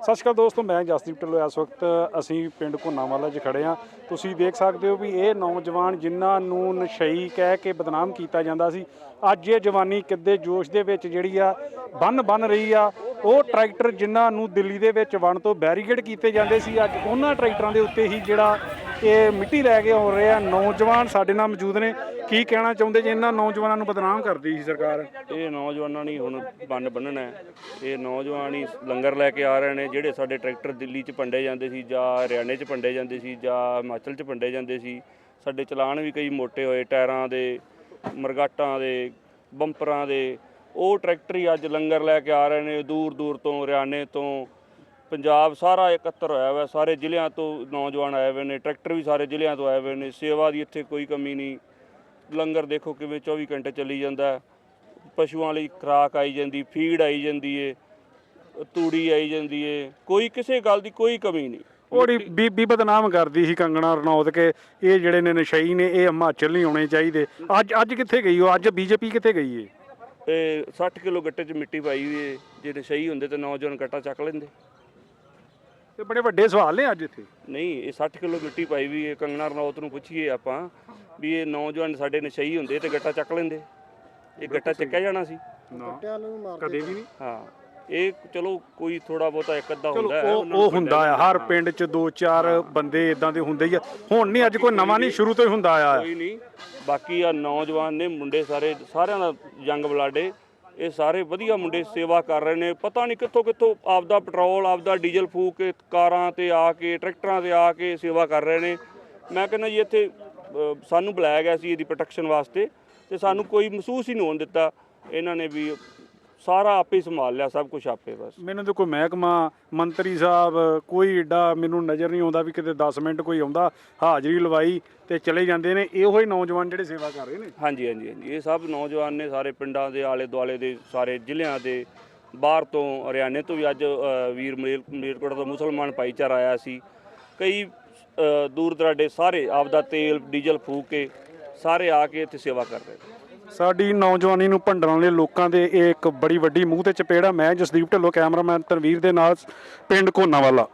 ਸਤਿ ਸ਼੍ਰੀ ਅਕਾਲ ਦੋਸਤੋ, ਮੈਂ ਜਸਦੀਪ ਢਿੱਲੋਂ। ਇਸ ਵਕਤ ਅਸੀਂ ਪਿੰਡ ਘੋਨਾਵਾਲਾ 'ਚ ਖੜੇ ਹਾਂ। ਤੁਸੀਂ ਦੇਖ ਸਕਦੇ ਹੋ ਵੀ ਇਹ ਨੌਜਵਾਨ ਜਿਨ੍ਹਾਂ ਨੂੰ ਨਸ਼ਈ ਕਹਿ ਕੇ ਬਦਨਾਮ ਕੀਤਾ ਜਾਂਦਾ ਸੀ, ਅੱਜ ਇਹ ਜਵਾਨੀ ਕਿੱਦੇ ਜੋਸ਼ ਦੇ ਵਿੱਚ ਜਿਹੜੀ ਆ, ਬੰਨ ਬੰਨ ਰਹੀ ਆ। ਉਹ ਟਰੈਕਟਰ ਜਿਨ੍ਹਾਂ ਨੂੰ ਦਿੱਲੀ ਦੇ ਵਿੱਚ ਵਣ ਤੋਂ ਬੈਰੀਕੇਡ ਕੀਤੇ ਜਾਂਦੇ ਸੀ, ਅੱਜ ਉਹਨਾਂ ਟਰੈਕਟਰਾਂ ਦੇ ਉੱਤੇ ਹੀ ਜਿਹੜਾ ਇਹ ਮਿੱਟੀ ਲੈ ਕੇ ਹੋ ਰਹੇ ਆ। ਨੌਜਵਾਨ ਸਾਡੇ ਨਾਲ ਮੌਜੂਦ ਨੇ। ਕੀ ਕਹਿਣਾ ਚਾਹੁੰਦੇ ਜੇ? ਇਹਨਾਂ ਨੌਜਵਾਨਾਂ ਨੂੰ ਬਦਨਾਮ ਕਰਦੀ ਸੀ ਸਰਕਾਰ। ਇਹ ਨੌਜਵਾਨਾਂ ਨੇ ਹੁਣ ਬੰਨ ਬੰਨਣਾ ਹੈ। ਇਹ ਨੌਜਵਾਨ ਹੀ ਲੰਗਰ ਲੈ ਕੇ ਆ ਰਹੇ ਨੇ, ਜਿਹੜੇ ਸਾਡੇ ਟਰੈਕਟਰ ਦਿੱਲੀ 'ਚ ਭੰਡੇ ਜਾਂਦੇ ਸੀ ਜਾਂ ਹਰਿਆਣੇ 'ਚ ਭੰਡੇ ਜਾਂਦੇ ਸੀ ਜਾਂ ਹਿਮਾਚਲ 'ਚ ਭੰਡੇ ਜਾਂਦੇ ਸੀ। ਸਾਡੇ ਚਲਾਨ ਵੀ ਕਈ ਮੋਟੇ ਹੋਏ, ਟਾਇਰਾਂ ਦੇ, ਮਰਗਾਟਾਂ ਦੇ, ਬੰਪਰਾਂ ਦੇ। ਉਹ ਟਰੈਕਟਰ ਹੀ ਅੱਜ ਲੰਗਰ ਲੈ ਕੇ ਆ ਰਹੇ ਨੇ ਦੂਰ ਦੂਰ ਤੋਂ, ਹਰਿਆਣੇ ਤੋਂ। ਪੰਜਾਬ ਸਾਰਾ ਇਕੱਤਰ ਹੋਇਆ ਹੋਇਆ ਸਾਰੇ ਜ਼ਿਲ੍ਹਿਆਂ ਤੋਂ ਨੌਜਵਾਨ ਆਏ ਹੋਏ ਨੇ ਟਰੈਕਟਰ ਵੀ ਸਾਰੇ ਜ਼ਿਲ੍ਹਿਆਂ ਤੋਂ ਆਏ ਹੋਏ ਨੇ ਸੇਵਾ ਦੀ ਇੱਥੇ ਕੋਈ ਕਮੀ ਨਹੀਂ। ਲੰਗਰ ਦੇਖੋ ਕਿਵੇਂ 24 ਘੰਟੇ ਚੱਲੀ ਜਾਂਦਾ। ਪਸ਼ੂਆਂ ਲਈ ਖੁਰਾਕ ਆਈ ਜਾਂਦੀ ਫੀਡ ਆਈ ਜਾਂਦੀ ਏ ਤੂੜੀ ਆਈ ਜਾਂਦੀ ਏ ਕੋਈ ਕਿਸੇ ਗੱਲ ਦੀ ਕੋਈ ਕਮੀ ਨਹੀਂ। ਉਹਦੀ ਬੀਬੀ ਬਦਨਾਮ ਕਰਦੀ ਸੀ ਕੰਗਣਾ ਰਣੌਤ ਕੇ ਇਹ ਜਿਹੜੇ ਨੇ ਨਸ਼ਈ ਨੇ ਇਹ ਹਿਮਾਚਲ ਨਹੀਂ ਆਉਣੇ ਚਾਹੀਦੇ। ਅੱਜ ਅੱਜ ਕਿੱਥੇ ਗਈ ਉਹ? ਅੱਜ ਬੀਜੇਪੀ ਕਿੱਥੇ ਗਈ ਏ? ਇਹ 60 ਕਿਲੋ ਗੱਟੇ 'ਚ ਮਿੱਟੀ ਪਾਈ ਹੋਈ ਏ ਜੇ ਨਸ਼ਈ ਹੁੰਦੇ ਤਾਂ ਨੌਜਵਾਨ ਗੱਟਾ ਚੱਕ ਲੈਂਦੇ। ਇਹ ਬੜੇ ਵੱਡੇ ਸਵਾਲ ਨੇ ਅੱਜ ਇੱਥੇ। ਨਹੀਂ ਇਹ 60 ਕਿਲੋ ਮਿੱਟੀ ਪਾਈ ਵੀ ਏ ਕੰਗਣਾ ਰਣੌਤ ਨੂੰ ਪੁੱਛੀਏ ਆਪਾਂ ਵੀ ਇਹ ਨੌਜਵਾਨ ਸਾਡੇ ਨਸ਼ਈ ਹੁੰਦੇ ਤੇ ਗੱਟਾ ਚੱਕ ਲੈਂਦੇ। ਇਹ ਗੱਟਾ ਚੱਕਿਆ ਜਾਣਾ ਸੀ। ਨਾ ਕਦੇ ਵੀ ਨਹੀਂ। ਹਾਂ ਇਹ ਚਲੋ ਕੋਈ ਥੋੜਾ ਬਹੁਤਾ ਇੱਕ ਅੱਧਾ ਹੁੰਦਾ ਹੈ ਉਹ ਹੁੰਦਾ ਆ ਹਰ ਪਿੰਡ 'ਚ ਦੋ ਚਾਰ ਬੰਦੇ ਇਦਾਂ ਦੇ ਹੁੰਦੇ ਹੀ ਆ। ਹੁਣ ਨਹੀਂ ਅੱਜ ਕੋਈ ਨਵਾਂ ਨਹੀਂ ਸ਼ੁਰੂ ਤੋਂ ਹੀ ਹੁੰਦਾ ਆ ਕੋਈ ਨਹੀਂ। ਬਾਕੀ ਆ ਨੌਜਵਾਨ ਨੇ ਮੁੰਡੇ ਸਾਰੇ ਸਾਰਿਆਂ ਦਾ ਜੰਗ ਬਲਾਡੇ ਇਹ ਸਾਰੇ ਵਧੀਆ ਮੁੰਡੇ ਸੇਵਾ ਕਰ ਰਹੇ ਨੇ। ਪਤਾ ਨਹੀਂ ਕਿੱਥੋਂ ਕਿੱਥੋਂ ਆਪਦਾ ਪੈਟਰੋਲ, ਆਪਦਾ ਡੀਜ਼ਲ ਫੂਕ ਕੇ ਕਾਰਾਂ ਤੇ ਆ ਕੇ, ਟਰੈਕਟਰਾਂ ਤੇ ਆ ਕੇ ਸੇਵਾ ਕਰ ਰਹੇ ਨੇ। ਮੈਂ ਕਹਿੰਦਾ ਜੀ ਇੱਥੇ ਸਾਨੂੰ ਬੁਲਾਇਆ ਗਿਆ ਸੀ ਇਹਦੀ ਪ੍ਰੋਟੈਕਸ਼ਨ ਵਾਸਤੇ ਤੇ ਸਾਨੂੰ ਕੋਈ ਮਹਿਸੂਸ ਹੀ ਨਹੀਂ ਹੋਣ ਦਿੱਤਾ। ਇਹਨਾਂ ਨੇ ਵੀ ਸਾਰਾ ਆਪੇ ਸੰਭਾਲ ਲਿਆ ਸਭ ਕੁਝ ਆਪੇ ਬਸ। ਮੈਨੂੰ ਤਾਂ ਕੋਈ ਮਹਿਕਮਾ ਮੰਤਰੀ ਸਾਹਿਬ ਕੋਈ ਏਡਾ ਮੈਨੂੰ ਨਜ਼ਰ ਨਹੀਂ ਆਉਂਦਾ ਵੀ ਕਿਤੇ 10 ਮਿੰਟ ਕੋਈ ਆਉਂਦਾ ਹਾਜ਼ਰੀ ਲਵਾਈ ਤੇ ਚਲੇ ਜਾਂਦੇ ਨੇ। ਇਹੋ ਹੀ ਨੌਜਵਾਨ ਜਿਹੜੇ ਸੇਵਾ ਕਰ ਰਹੇ ਨੇ। ਹਾਂਜੀ ਹਾਂਜੀ ਹਾਂਜੀ। ਇਹ ਸਭ ਨੌਜਵਾਨ ਨੇ ਸਾਰੇ ਪਿੰਡਾਂ ਦੇ ਆਲੇ ਦੁਆਲੇ ਦੇ ਸਾਰੇ ਜ਼ਿਲ੍ਹਿਆਂ ਦੇ ਬਾਹਰ ਤੋਂ ਹਰਿਆਣੇ ਤੋਂ ਵੀ ਅੱਜ ਵੀਰ ਮਲੇਰ ਮਲੇਰਕੋਟਲਾ ਤੋਂ ਮੁਸਲਮਾਨ ਭਾਈਚਾਰਾ ਆਇਆ ਸੀ। ਕਈ ਦੂਰ ਦਰਾਡੇ ਸਾਰੇ ਆਪਦਾ ਤੇਲ ਡੀਜ਼ਲ ਫੂਕ ਕੇ ਸਾਰੇ ਆ ਕੇ ਇੱਥੇ ਸੇਵਾ ਕਰ ਰਹੇ ਨੇ। ਸਾਡੀ ਨੌਜਵਾਨੀ ਨੂੰ ਭੰਡਣ ਵਾਲੇ ਲੋਕਾਂ ਦੇ ਇਹ ਇੱਕ ਬੜੀ ਵੱਡੀ ਮੂੰਹ ਤੇ ਚਪੇੜਾ ਮੈਂ ਜਸਦੀਪ ਢਿੱਲੋਂ, ਕੈਮਰਾਮੈਨ ਤਨਵੀਰ ਦੇ ਨਾਲ, ਪਿੰਡ ਕੋਨਾਵਾਲਾ